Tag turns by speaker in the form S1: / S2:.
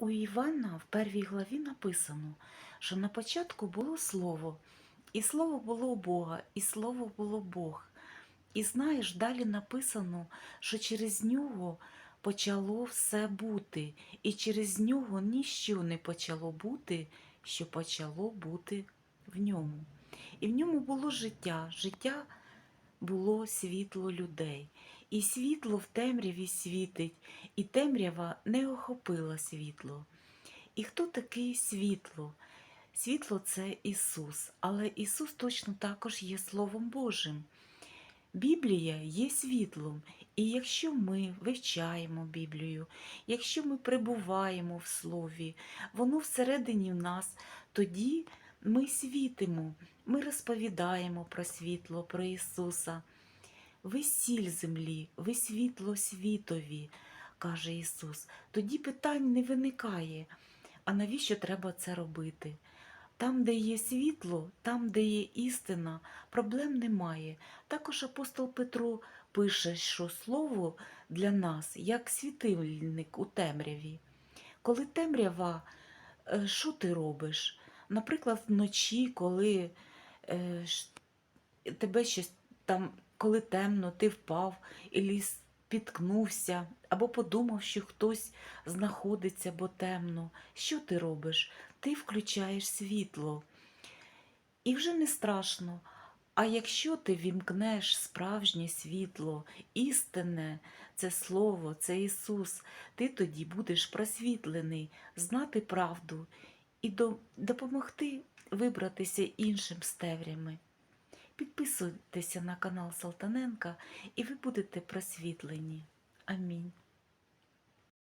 S1: У Івана в первій главі написано, що на початку було слово, і слово було у Бога, і слово було Бог. І знаєш, далі написано, що через нього почало все бути, і через нього ніщо не почало бути, що почало бути в ньому. І в ньому було життя, життя було світло людей. І світло в темряві світить, і темрява не охопила світло. І хто такий світло? Світло це Ісус, але Ісус точно також є Словом Божим. Біблія є світлом, і якщо ми вивчаємо Біблію, якщо ми перебуваємо в Слові, воно всередині в нас, тоді ми світимо, ми розповідаємо про світло, про Ісуса. Ви сіль землі, ви світло світові, каже Ісус. Тоді питань не виникає. А навіщо треба це робити? Там, де є світло, там, де є істина, проблем немає. Також апостол Петро пише, що слово для нас як світильник у темряві. Коли темрява, е, що ти робиш? Наприклад, вночі, коли е, тебе щось там, коли темно, ти впав і ліс спіткнувся, або подумав, що хтось знаходиться, бо темно. Що ти робиш? Ти включаєш світло. І вже не страшно. А якщо ти вімкнеш справжнє світло, істинне, це Слово, це Ісус, ти тоді будеш просвітлений, знати правду і до- допомогти вибратися іншим стеврями. Підписуйтеся на канал Салтаненка, і ви будете просвітлені. Амінь.